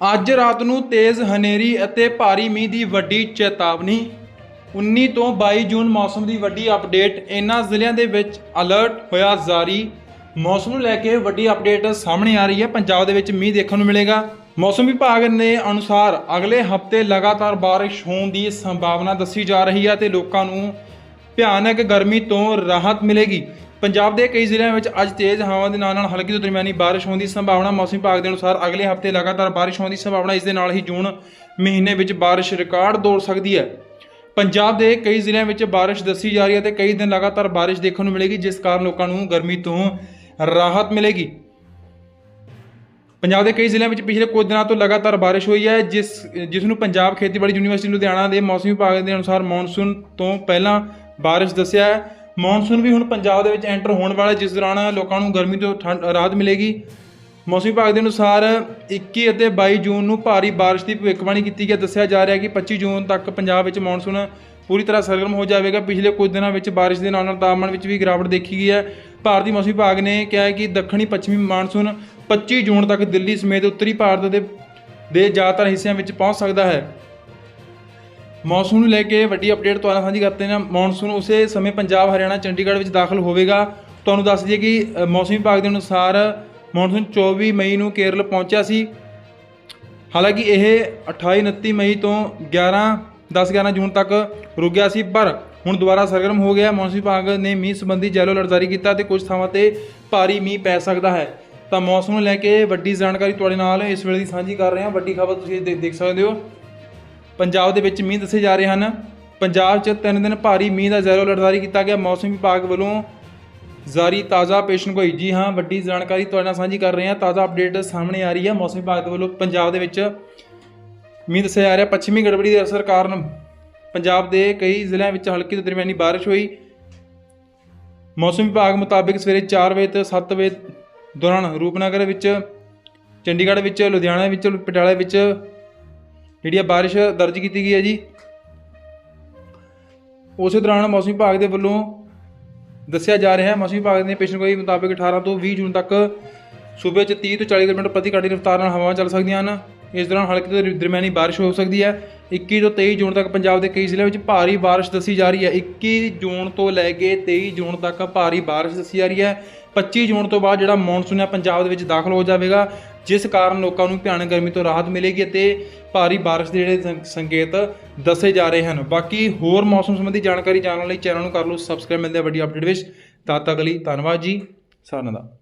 ਅੱਜ ਰਾਤ ਨੂੰ ਤੇਜ਼ ਹਨੇਰੀ ਅਤੇ ਭਾਰੀ ਮੀਂਹ ਦੀ ਵੱਡੀ ਚੇਤਾਵਨੀ। 19 ਤੋਂ 22 ਜੂਨ ਮੌਸਮ ਦੀ ਵੱਡੀ ਅਪਡੇਟ, ਇਹਨਾਂ ਜ਼ਿਲ੍ਹਿਆਂ ਦੇ ਵਿੱਚ ਅਲਰਟ ਹੋਇਆ ਜਾਰੀ। ਮੌਸਮ ਨੂੰ ਲੈ ਕੇ ਵੱਡੀ ਅਪਡੇਟ ਸਾਹਮਣੇ ਆ ਰਹੀ ਹੈ। ਪੰਜਾਬ ਦੇ ਵਿੱਚ ਮੀਂਹ ਦੇਖਣ ਨੂੰ ਮਿਲੇਗਾ। ਮੌਸਮ ਵਿਭਾਗ ਦੇ ਅਨੁਸਾਰ ਅਗਲੇ ਹਫ਼ਤੇ ਲਗਾਤਾਰ ਬਾਰਿਸ਼ ਹੋਣ ਦੀ ਸੰਭਾਵਨਾ ਦੱਸੀ ਜਾ ਰਹੀ ਹੈ ਤੇ ਲੋਕਾਂ ਨੂੰ ਭਿਆਨਕ ਗਰਮੀ ਤੋਂ ਰਾਹਤ ਮਿਲੇਗੀ। ਪੰਜਾਬ ਦੇ ਕਈ ਜ਼ਿਲ੍ਹਿਆਂ ਵਿੱਚ ਅੱਜ ਤੇਜ਼ ਹਵਾ ਦੇ ਨਾਲ ਨਾਲ ਹਲਕੀ ਤੋਂ ਦਰਮਿਆਨੀ ਬਾਰਿਸ਼ ਹੋਣ ਦੀ ਸੰਭਾਵਨਾ ਮੌਸਮ ਵਿਭਾਗ ਦੇ ਅਨੁਸਾਰ ਅਗਲੇ ਹਫ਼ਤੇ ਲਗਾਤਾਰ ਬਾਰਿਸ਼ ਹੋਣ ਦੀ ਸੰਭਾਵਨਾ ਇਸ ਦੇ ਨਾਲ ਹੀ ਜੂਨ ਮਹੀਨੇ ਵਿੱਚ ਬਾਰਿਸ਼ ਰਿਕਾਰਡ ਤੋੜ ਸਕਦੀ ਹੈ। ਪੰਜਾਬ ਦੇ ਕਈ ਜ਼ਿਲ੍ਹਿਆਂ ਵਿੱਚ ਬਾਰਿਸ਼ ਦੱਸੀ ਜਾ ਰਹੀ ਹੈ ਤੇ ਕਈ ਦਿਨ ਲਗਾਤਾਰ ਬਾਰਿਸ਼ ਦੇਖਣ ਨੂੰ ਮਿਲੇਗੀ, ਜਿਸ ਕਾਰਨ ਲੋਕਾਂ ਨੂੰ ਗਰਮੀ ਤੋਂ ਰਾਹਤ ਮਿਲੇਗੀ। ਪੰਜਾਬ ਦੇ ਕਈ ਜ਼ਿਲ੍ਹਿਆਂ ਵਿੱਚ ਪਿਛਲੇ ਕੁਝ ਦਿਨਾਂ ਤੋਂ ਲਗਾਤਾਰ ਬਾਰਿਸ਼ ਹੋਈ ਹੈ, ਜਿਸ ਜਿਸ ਨੂੰ ਪੰਜਾਬ ਖੇਤੀਬਾੜੀ ਯੂਨੀਵਰਸਿਟੀ ਲੁਧਿਆਣਾ ਦੇ ਮੌਸਮ ਵਿਭਾਗ ਦੇ ਅਨੁਸਾਰ ਮੌਨਸੂਨ ਤੋਂ ਪਹਿਲਾਂ ਬਾਰਿਸ਼ ਦੱਸਿਆ ਹੈ। ਮੌਨਸੂਨ ਵੀ ਹੁਣ ਪੰਜਾਬ ਦੇ ਵਿੱਚ ਐਂਟਰ ਹੋਣ ਵਾਲਾ ਹੈ, ਜਿਸ ਦੌਰਾਨ ਲੋਕਾਂ ਨੂੰ ਗਰਮੀ ਤੋਂ ਠੰਡ ਰਾਹਤ ਮਿਲੇਗੀ। ਮੌਸਮ ਵਿਭਾਗ ਦੇ ਅਨੁਸਾਰ 21 ਅਤੇ 22 ਜੂਨ ਨੂੰ ਭਾਰੀ ਬਾਰਿਸ਼ ਦੀ ਭਵਿੱਖਬਾਣੀ ਕੀਤੀ ਗਈ ਹੈ। ਦੱਸਿਆ ਜਾ ਰਿਹਾ ਕਿ 25 ਜੂਨ ਤੱਕ ਪੰਜਾਬ ਵਿੱਚ ਮੌਨਸੂਨ ਪੂਰੀ ਤਰ੍ਹਾਂ ਸਰਗਰਮ ਹੋ ਜਾਵੇਗਾ। ਪਿਛਲੇ ਕੁਝ ਦਿਨਾਂ ਵਿੱਚ ਬਾਰਿਸ਼ ਦੇ ਨਾਲ ਨਾਲ ਤਾਪਮਾਨ ਵਿੱਚ ਵੀ ਗਿਰਾਵਟ ਦੇਖੀ ਗਈ ਹੈ। ਭਾਰਤੀ ਮੌਸਮ ਵਿਭਾਗ ਨੇ ਕਿਹਾ ਹੈ ਕਿ ਦੱਖਣੀ ਪੱਛਮੀ ਮਾਨਸੂਨ 25 ਜੂਨ ਤੱਕ ਦਿੱਲੀ ਸਮੇਤ ਉੱਤਰੀ ਭਾਰਤ ਦੇ ਦੇ ਜ਼ਿਆਦਾਤਰ ਹਿੱਸਿਆਂ ਵਿੱਚ ਪਹੁੰਚ ਸਕਦਾ ਹੈ। ਮੌਨਸੂਨ ਨੂੰ ਲੈ ਕੇ ਵੱਡੀ ਅਪਡੇਟ ਤੁਹਾਨੂੰ ਸਾਂਝੀ ਕਰਦੇ ਹਾਂ ਮੌਨਸੂਨ ਉਸੇ ਸਮੇਂ ਪੰਜਾਬ, ਹਰਿਆਣਾ, ਚੰਡੀਗੜ੍ਹ ਵਿੱਚ ਦਾਖਲ ਹੋਵੇਗਾ। ਤੁਹਾਨੂੰ ਦੱਸ ਦਈਏ ਕਿ ਮੌਸਮ ਵਿਭਾਗ ਦੇ ਅਨੁਸਾਰ ਮੌਨਸੂਨ 24 ਮਈ ਨੂੰ ਕੇਰਲ ਪਹੁੰਚਿਆ ਸੀ। ਹਾਲਾਂਕਿ ਇਹ 28 29 ਮਈ ਤੋਂ 11 10 11 ਜੂਨ ਤੱਕ ਰੁਕ ਗਿਆ ਸੀ, ਪਰ ਹੁਣ ਦੁਬਾਰਾ ਸਰਗਰਮ ਹੋ ਗਿਆ। ਮੌਸਮ ਵਿਭਾਗ ਨੇ ਮੀਂਹ ਸੰਬੰਧੀ ਜੈਲੋ ਅਲਰਟ ਜਾਰੀ ਕੀਤਾ ਤੇ ਕੁਝ ਥਾਵਾਂ ਤੇ ਭਾਰੀ ਮੀਂਹ ਪੈ ਸਕਦਾ ਹੈ। ਤਾਂ ਮੌਸਮ ਨੂੰ ਲੈ ਕੇ ਵੱਡੀ ਜਾਣਕਾਰੀ ਤੁਹਾਡੇ ਨਾਲ ਇਸ ਵੇਲੇ ਦੀ ਸਾਂਝੀ ਕਰ ਰਹੇ ਹਾਂ। ਵੱਡੀ ਖਬਰ ਤੁਸੀਂ ਦੇ- ਦੇਖ ਸਕਦੇ ਹੋ। ਪੰਜਾਬ ਦੇ ਵਿੱਚ ਮੀਂਹ ਦੱਸੇ ਜਾ ਰਹੇ ਹਨ। ਪੰਜਾਬ 'ਚ ਤਿੰਨ ਦਿਨ ਭਾਰੀ ਮੀਂਹ ਦਾ ਜ਼ੈਰੋ ਅਲਰਟ ਜਾਰੀ ਕੀਤਾ ਗਿਆ। ਮੌਸਮ ਵਿਭਾਗ ਵੱਲੋਂ ਜਾਰੀ ਤਾਜ਼ਾ ਪੇਸ਼ਨਗੋਈ ਜੀ ਹਾਂ, ਵੱਡੀ ਜਾਣਕਾਰੀ ਤੁਹਾਡੇ ਨਾਲ ਸਾਂਝੀ ਕਰ ਰਹੇ ਹਾਂ। ਤਾਜ਼ਾ ਅਪਡੇਟ ਸਾਹਮਣੇ ਆ ਰਹੀ ਹੈ। ਮੌਸਮ ਵਿਭਾਗ ਦੇ ਵੱਲੋਂ ਪੰਜਾਬ ਦੇ ਵਿੱਚ ਮੀਂਹ ਦੱਸਿਆ ਜਾ ਰਿਹਾ। ਪੱਛਮੀ ਗੜਬੜੀ ਦੇ ਅਸਰ ਕਾਰਨ ਪੰਜਾਬ ਦੇ ਕਈ ਜ਼ਿਲ੍ਹਿਆਂ ਵਿੱਚ ਹਲਕੀ ਤੋਂ ਦਰਮਿਆਨੀ ਬਾਰਿਸ਼ ਹੋਈ। ਮੌਸਮ ਵਿਭਾਗ ਮੁਤਾਬਿਕ ਸਵੇਰੇ 4 ਵਜੇ ਤੋਂ 7 ਵਜੇ ਦੌਰਾਨ ਰੂਪਨਗਰ ਵਿੱਚ, ਚੰਡੀਗੜ੍ਹ ਵਿੱਚ, ਲੁਧਿਆਣਾ ਵਿੱਚ, ਪਟਿਆਲਾ ਵਿੱਚ ਜਿਹੜੀ ਆ ਬਾਰਿਸ਼ ਦਰਜ ਕੀਤੀ ਗਈ ਹੈ ਜੀ, ਉਸੇ ਦੌਰਾਨ ਮੌਸਮ ਵਿਭਾਗ ਦੇ ਵੱਲੋਂ ਦੱਸਿਆ ਜਾ ਰਿਹਾ ਹੈ, ਮੌਸਮ ਵਿਭਾਗ ਦੇ ਪੇਸ਼ਨਗੋਈ ਮੁਤਾਬਕ 18 ਤੋਂ 20 ਜੂਨ ਤੱਕ ਸੂਬੇ 'ਚ 30 ਤੋਂ 40 ਕਿਲੋਮੀਟਰ ਪ੍ਰਤੀ ਘੰਟੇ ਦੀ ਰਫ਼ਤਾਰ ਨਾਲ ਹਵਾਵਾਂ ਚੱਲ ਸਕਦੀਆਂ ਹਨ। ਇਸ ਦੌਰਾਨ ਹਲਕੀ ਤੋਂ ਦਰਮਿਆਨੀ ਬਾਰਿਸ਼ ਹੋ ਸਕਦੀ ਹੈ। 21 ਤੋਂ 23 ਜੂਨ ਤੱਕ ਪੰਜਾਬ ਦੇ ਕਈ ਜ਼ਿਲ੍ਹਿਆਂ ਵਿੱਚ ਭਾਰੀ ਬਾਰਿਸ਼ ਦੱਸੀ ਜਾ ਰਹੀ ਹੈ। 21 ਜੂਨ ਤੋਂ ਲੈ ਕੇ 23 ਜੂਨ ਤੱਕ ਭਾਰੀ ਬਾਰਿਸ਼ ਦੱਸੀ ਜਾ ਰਹੀ ਹੈ। 25 ਜੂਨ ਤੋਂ ਬਾਅਦ ਜਿਹੜਾ ਮੌਨਸੂਨ ਹੈ ਪੰਜਾਬ ਦੇ ਵਿੱਚ ਦਾਖਲ ਹੋ ਜਾਵੇਗਾ, ਜਿਸ ਕਾਰਨ ਲੋਕਾਂ ਨੂੰ ਭਿਆਨਕ ਗਰਮੀ ਤੋਂ ਰਾਹਤ ਮਿਲੇਗੀ ਅਤੇ ਭਾਰੀ ਬਾਰਿਸ਼ ਦੇ ਜਿਹੜੇ ਸੰ- ਸੰਕੇਤ ਦੱਸੇ ਜਾ ਰਹੇ ਹਨ। ਬਾਕੀ ਹੋਰ ਮੌਸਮ ਸੰਬੰਧੀ ਜਾਣਕਾਰੀ ਜਾਣਨ ਲਈ ਚੈਨਲ ਨੂੰ ਕਰ ਲਓ ਸਬਸਕ੍ਰਾਈਬ। ਮਿਲਦੇ ਆ ਵੱਡੀ ਅਪਡੇਟ ਵਿੱਚ। ਤਦ ਤੱਕ ਲਈ ਧੰਨਵਾਦ ਜੀ। ਸਾਰਿਆਂ ਦਾ।